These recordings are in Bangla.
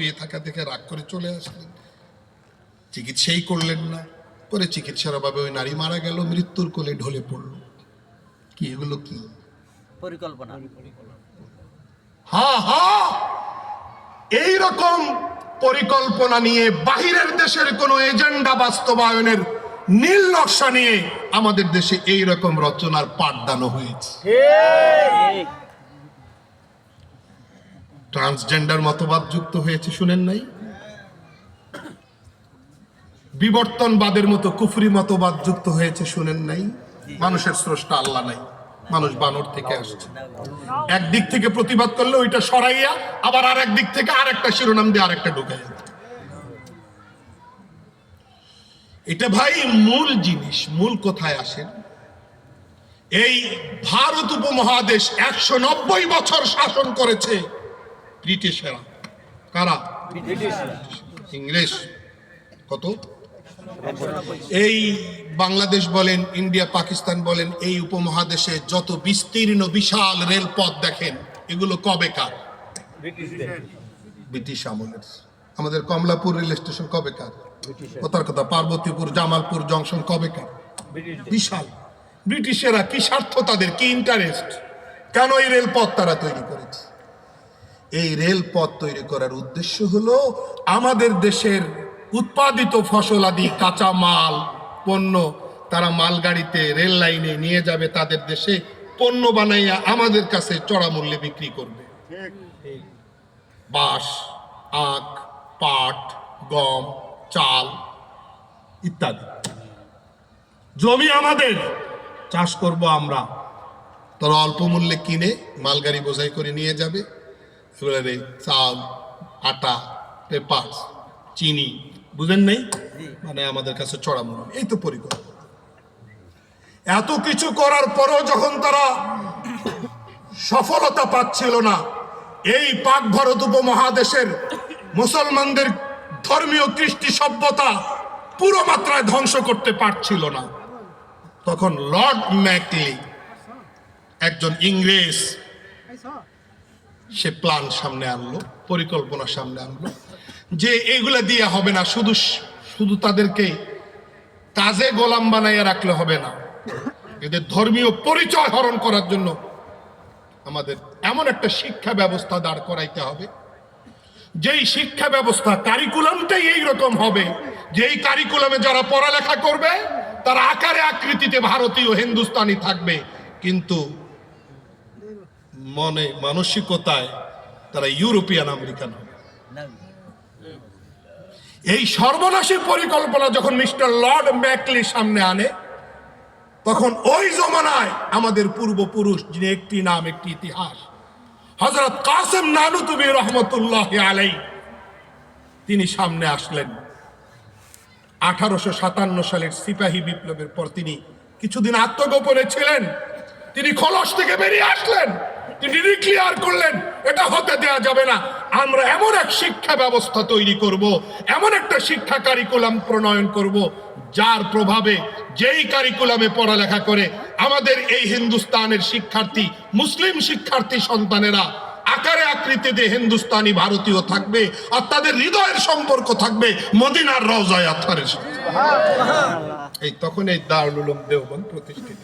শুয়ে থাকা দেখে রাগ করে চলে আসলেন। চিকিৎসাই করলেন না। পরে চিকিৎসার অভাবে ওই নারী মারা গেল মৃত্যুর কোলে ঢলে পড়ল। কি এগুলো কি? পরিকল্পনা। হা হা! এই রকম পরিকল্পনা নিয়ে বাহিরের দেশের কোনো এজেন্ডা বাস্তবায়নের নীল নকশা নিয়ে আমাদের দেশে এই রকম রচনার পাঠদানো হয়েছে। ট্রান্সজেন্ডার মতবাদ যুক্ত হয়েছে, শুনেন নাই? বিবর্তনবাদের মতো কুফরি মতবাদ যুক্ত হয়েছে, শুনেন নাই? মানুষের স্রষ্টা আল্লাহ নাই, মানুষ বানর থেকে আসছে। একদিক থেকে প্রতিবাদ করলে ওইটা সরাইয়া, আবার আর দিক থেকে আরেকটা শিরোনাম দিয়ে আরেকটা ঢুকাইয়া এটা ভাই মূল জিনিস, মূল কোথায় আসেন। এই ভারত উপমহাদেশ একশো নব্বই বছর শাসন করেছে। ব্রিটিশেরা কারা? ইংরেজ। কত? এই বাংলাদেশ বলেন ইন্ডিয়া পাকিস্তান বলেন এই উপমহাদেশে যত বিস্তীর্ণ বিশাল রেলপথ দেখেন এগুলো কবে কার? ব্রিটিশ আমলের। আমাদের কমলাপুর রেল স্টেশন কবে কার? কথার কথা পার্বতীপুর জামালপুর জংশন কবে কার? বিশাল। ব্রিটিশেরা কি স্বার্থ তাদের? কি ইন্টারেস্ট কেন এই রেলপথ তারা তৈরি করেছে? এই রেলপথ তৈরি করার উদ্দেশ্য হলো আমাদের দেশের উৎপাদিত ফসল আদি কাঁচা মাল পণ্য তারা মালগাড়িতে রেল লাইনে নিয়ে যাবে তাদের দেশে পণ্য বানাইয়া আমাদের কাছে চড়া মূল্যে বিক্রি করবে। বাঁশ আখ পাট গম চাল ইত্যাদি। জমি আমাদের চাষ করব আমরা। তারা অল্প মূল্যে কিনে মালগাড়ি বোঝাই করে নিয়ে যাবে। এবারে চাল আটা পেপার চিনি বুঝেন নেই? মানে আমাদের কাছে চড়া মূল্য এই তো পরিকল্পনা। এত কিছু করার পরও যখন তারা সফলতা পাচ্ছিল না এই পাক ভারত উপমহাদেশের মুসলমানদের ধর্মীয় কৃষ্টি সভ্যতা পুরো মাত্রায় ধ্বংস করতে পারছিল না। তখন লর্ড ম্যাকলি একজন ইংরেজ সে প্ল্যান সামনে আনলো, পরিকল্পনা সামনে আনলো, যে এগুলা দিয়ে হবে না, শুধু শুধু তাদেরকে কাজে গোলাম বানাইয়া রাখলে হবে না। এদের ধর্মীয় পরিচয় হরণ করার জন্য আমাদের এমন একটা শিক্ষা ব্যবস্থা দাঁড় করাইতে হবে। যেই শিক্ষা ব্যবস্থা কারিকুলামটাই এই রকম হবে, যেই কারিকুলামে যারা পড়ালেখা করবে, তারা আকারে আকৃতিতে ভারতীয় হিন্দুস্তানি থাকবে, কিন্তু মনে, মানসিকতায় তারা ইউরোপিয়ান আমেরিকান হবে। এই সর্বনাশী পরিকল্পনা যখন মিস্টার লর্ড ম্যাকলি সামনে আনে, তখন ওই জমানায় আমাদের পূর্বপুরুষ, যিনি একটি নাম, একটি ইতিহাস হজরত কাসেম নানুতুবি রহমতুল্লাহ আলাই তিনি সামনে আসলেন। আঠারোশো সাতান্ন সালের সিপাহী বিপ্লবের পর তিনি কিছুদিন আত্মগোপনে ছিলেন। তিনি খলস থেকে বেরিয়ে আসলেন। তিনি ডিক্লিয়ার করলেন, এটা হতে দেয়া যাবে না আমরা এমন এক শিক্ষা ব্যবস্থা তৈরি করব, এমন একটা শিক্ষা কারিকুলাম প্রণয়ন করব, যার প্রভাবে যেই কারিকুলামে পড়ালেখা করে আমাদের এই হিন্দুস্তানের শিক্ষার্থী, মুসলিম শিক্ষার্থী সন্তানেরা আকারে আকৃতিতে হিন্দুস্তানি ভারতীয় থাকবে আর তাদের হৃদয়ের সম্পর্ক থাকবে মদিনার রওজায় আথারের সাথে এই তখন এই দারুল উলুম প্রতিষ্ঠিত।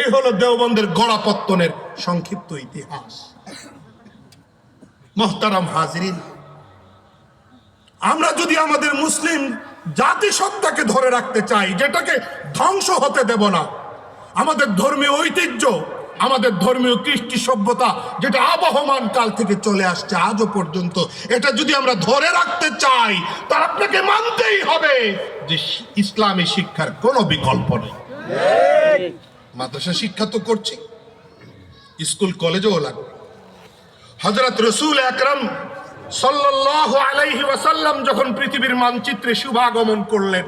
এই হলো দেওবন্দের গড়াপত্তনের সংক্ষিপ্ত ইতিহাস। মোহতারাম হাজরিন, আমরা যদি আমাদের মুসলিম জাতিসত্তাকে ধরে রাখতে চাই, যেটাকে ধ্বংস হতে দেব না, আমাদের ধর্মীয় ঐতিহ্য, আমাদের ধর্মীয় কৃষ্টি সভ্যতা, যেটা আবহমান কাল থেকে চলে আসছে, আজও পর্যন্ত, এটা যদি আমরা ধরে রাখতে চাই, তা আপনাকে মানতেই হবে যে ইসলামী শিক্ষার কোনো বিকল্প নেই। মাদ্রাসা শিক্ষা তো করছি। স্কুল, কলেজেও লাগবে। হজরত রসুল আকরম সাল্লাল্লাহু আলাইহি ওয়াসাল্লাম যখন পৃথিবীর মানচিত্রে শুভাগমন করলেন,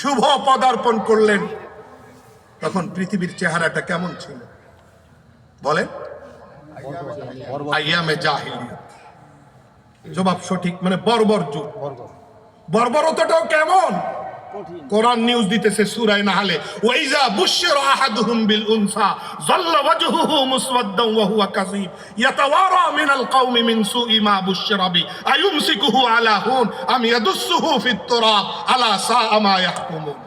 শুভ পদার্পণ করলেন, তখন পৃথিবীর চেহারাটা কেমন ছিল? বলেন। জবাব সঠিক মানে বর্বর যুগ। বর্বরতাটাও কেমন? কোরআন নিউজ দিতেছে সূরায় নাহলে। ওয়াইজা বুশশিরা আহাদুহুম বিল উনসা, যাল্লা ওয়াজহুহু মুসওয়াদ্দান ওয়া হুয়া কাযীব। ইয়াতাওয়ারা মিনাল কওমি মিন সুই মা বুশশিরা বি। আয়ুমসিকুহু আলা হুন, আম ইয়াদুসসুহু ফিত তুরাব, আলা সাআ মা ইয়াহকুমুন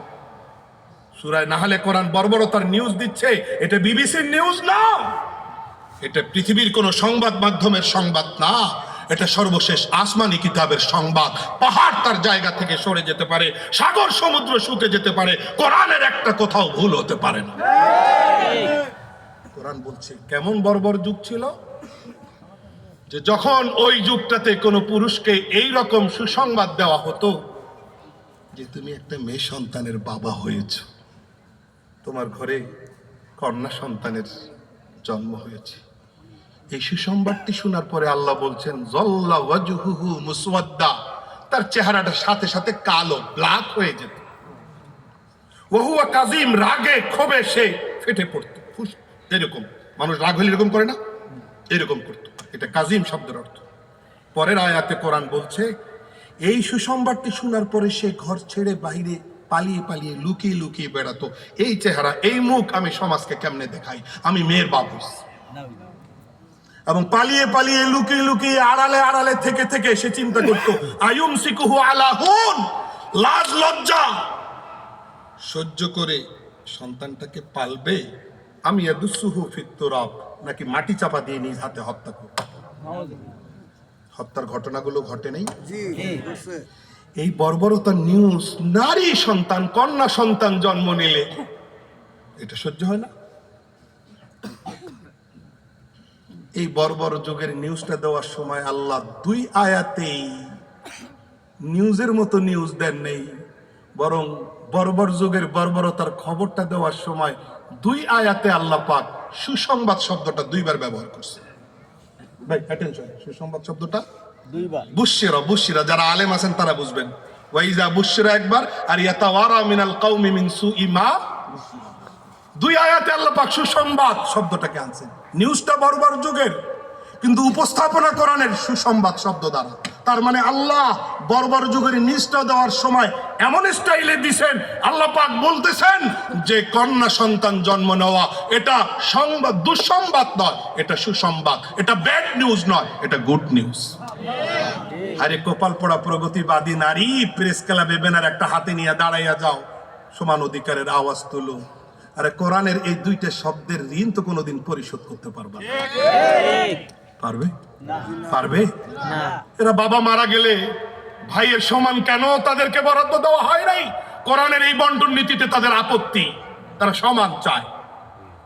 সূরায় নাহলে কোরআন বর্বরতার নিউজ দিচ্ছে, এটা বিবিসির নিউজ না। এটা পৃথিবীর কোন সংবাদ মাধ্যমের সংবাদ না। এটা সর্বশেষ আসমানি কিতাবের সংবাদ। পাহাড় তার জায়গা থেকে সরে যেতে পারে, সাগর সমুদ্র শুকে যেতে পারে, কোরআনের একটা কোথাও ভুল হতে পারে না। কোরআন বলছে, কেমন বর্বর যুগ ছিল? যে যখন ওই যুগটাতে কোনো পুরুষকে এই রকম সুসংবাদ দেওয়া হতো, যে তুমি একটা মেয়ে সন্তানের বাবা হয়েছ। তোমার ঘরে কন্যা সন্তানের জন্ম হয়েছে। এই সুসংবাদটি শোনার পরে আল্লাহ বলছেন, জল্লা ওয়াজহুহু মুসওয়াদ্দা। তার চেহারাটা সাথে সাথে কালো ব্ল্যাক হয়ে যেত। ওহুয়া কাজিম রাগে, ক্ষোভে সে ফেটে পড়তো। এরকম। মানুষ রাগ হলে এরকম করে না? এরকম করতো। এটা কাজিম শব্দের অর্থ। পরের আয়াতে কোরআন বলছে, এই সুসংবাদটি শোনার পরে সে ঘর ছেড়ে বাইরে পালিয়ে পালিয়ে লুকিয়ে লুকিয়ে বেড়াতো। এই চেহারা, এই মুখ আমি সমাজকে কেমনে দেখাই? আমি মেয়ের বাবুস। এবং পালিয়ে পালিয়ে লুকিয়ে লুকিয়ে আড়ালে আড়ালে থেকে থেকে সে চিন্তা করতো আয়ুম সিকুহু আলাহুন লাজ লজ্জা। সহ্য করে সন্তানটাকে পালবে আমি ইয়াদুসুহু ফিত্তুরাব নাকি মাটি চাপা দিয়ে নিজ হাতে হত্যা করব। হত্যার ঘটনাগুলো ঘটে নেই। জি এই বর্বরতার নিউজ নারী সন্তান কন্যা সন্তান জন্ম নিলে এটা সহ্য হয় না। এই বর্বর যুগের নিউজটা দেওয়ার সময় আল্লাহ দুই আয়াতেই নিউজের মতো নিউজ দেন নেই বরং বর্বর যুগের বর্বরতার খবরটা দেওয়ার সময় দুই আয়াতে আল্লাহ পাক সুসংবাদ শব্দটা দুইবার ব্যবহার করছে। ভাই অ্যাটেনশন সুসংবাদ শব্দটা দুইবার। বুশিরা বুশিরা যারা আলেম আছেন তারা বুঝবেন। ওয়াইজা বুশিরা একবার আর ইয়াতাওয়ারা মিনাল কওমি মিন সুইমা দুই আয়াতে আল্লাহ পাক সুসংবাদ শব্দটাকে আনছেন। নিউজটা বর্বর যুগের, কিন্তু উপস্থাপনা কোরআনের সুসংবাদ শব্দ দ্বারা। তার মানে আল্লাহ বর্বর যুগের নিউজটা দেওয়ার সময় এমন স্টাইলে দিছেন, আল্লাহ পাক বলতেছেন যে কন্যা সন্তান জন্ম নেওয়া, এটা সংবাদ, দুঃসংবাদ নয়, এটা সুসংবাদ, এটা ব্যাড নিউজ নয়, এটা গুড নিউজ। আরে কপাল পড়া প্রগতিবাদী নারী, প্রেস ক্লাবে ব্যানার একটা হাতে নিয়ে দাঁড়াইয়া যাও, সমান অধিকারের আওয়াজ তুলো। আরে কোরআনের এই দুইটা শব্দের ঋণ তো কোনোদিন পরিশোধ করতে পারবে না। পারবে? পারবে? এরা বাবা মারা গেলে ভাইয়ের সমান কেন তাদেরকে বরাদ্দ দেওয়া হয় নাই? কোরআনের এই বন্টন নীতিতে তাদের আপত্তি। তারা সমান চায়।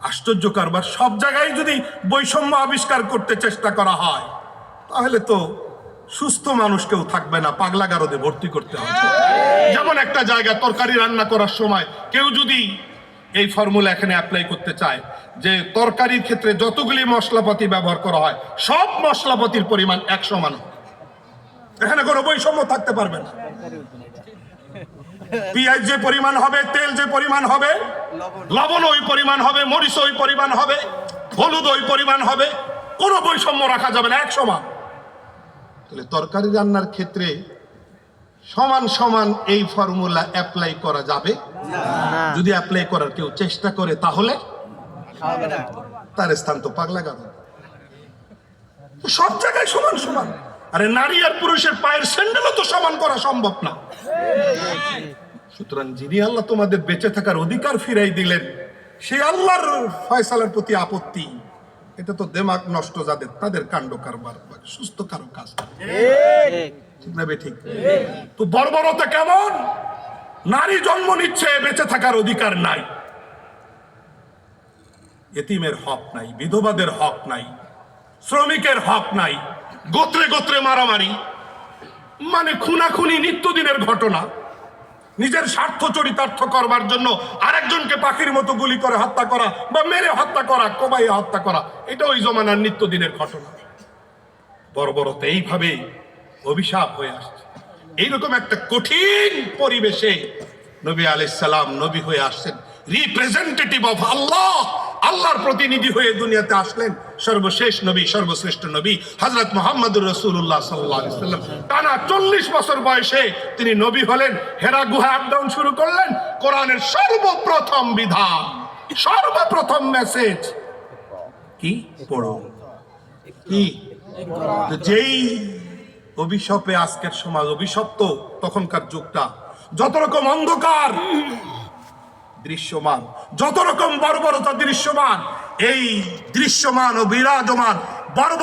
আশ্চর্য কারবার। সব জায়গায় যদি বৈষম্য আবিষ্কার করতে চেষ্টা করা হয় তাহলে তো সুস্থ মানুষ কেউ থাকবে না পাগলা গারদে ভর্তি করতে হবে। যেমন একটা জায়গা তরকারি রান্না করার সময় কেউ যদি এই ফর্মুলা এখানে অ্যাপ্লাই করতে চায় যে তরকারির ক্ষেত্রে যতগুলি মশলাপাতি ব্যবহার করা হয়, সব মশলাপাতির পরিমাণ এক সমান। এখানে কোনো বৈষম্য থাকতে পারবে না। পেঁয়াজ যে পরিমাণ হবে, তেল যে পরিমাণ হবে, লবণ ওই পরিমাণ হবে, মরিচ ওই পরিমাণ হবে, হলুদ ওই পরিমাণ হবে, কোনো বৈষম্য রাখা যাবে না এক সমান তাহলে তরকারি রান্নার ক্ষেত্রে সমান সমান এই ফর্মুলা অ্যাপ্লাই করা যাবে। যদি অ্যাপ্লাই করার কেউ চেষ্টা করে তাহলে তার স্থান তো পাগলা গান সব জায়গায় সমান সমান। আরে নারী আর পুরুষের পায়ের স্যান্ডেলও তো সমান করা সম্ভব না। সুতরাং যিনি আল্লাহ তোমাদের বেঁচে থাকার অধিকার ফিরাই দিলেন সেই আল্লাহর ফয়সালার প্রতি আপত্তি। এটা তো দেমাগ নষ্ট যাদের তাদের কাণ্ড কারবার সুস্থ কারও কাজ। ঠিক না বে ঠিক। তো বর্বরতা কেমন? নারী জন্ম নিচ্ছে, বেঁচে থাকার অধিকার নাই। এতিমের হক নাই, বিধবাদের হক নাই, শ্রমিকের হক নাই, গোত্রে গোত্রে মারামারি। মানে খুনাখুনি নিত্যদিনের ঘটনা। নিজের স্বার্থ চরিতার্থ করবার জন্য আরেকজনকে পাখির মতো গুলি করে হত্যা করা বা মেরে হত্যা করা, কোবাইয়ে হত্যা করা, এটা ওই জমানার নিত্যদিনের ঘটনা। বর্বরতা এইভাবে অভিশাপ হয়ে আসছে। এইরকম একটা কঠিন পরিবেশে নবী আলাইসালাম নবী হয়ে আসছেন। রিপ্রেজেন্টেটিভ অফ আল্লাহ আল্লাহর প্রতিনিধি হয়ে দুনিয়াতে আসলেন। সর্বশেষ নবী, সর্বশ্রেষ্ঠ নবী হজরত মোহাম্মদুর রসুল্লাহ সাল্লাম। টানা চল্লিশ বছর বয়সে তিনি নবী হলেন, হেরা গুহা আপডাউন শুরু করলেন, কোরআনের সর্বপ্রথম বিধান, সর্বপ্রথম মেসেজ কি? পড়ো। কি? যেই অভিশপে আজকের সমাজ অভিশপ্ত তখনকার যুগটা। যত রকম অন্ধকার দৃশ্যমান যত রকম বর্বরতা দৃশ্যমান, এই দৃশ্যমান ও বিরাজমান বর্বর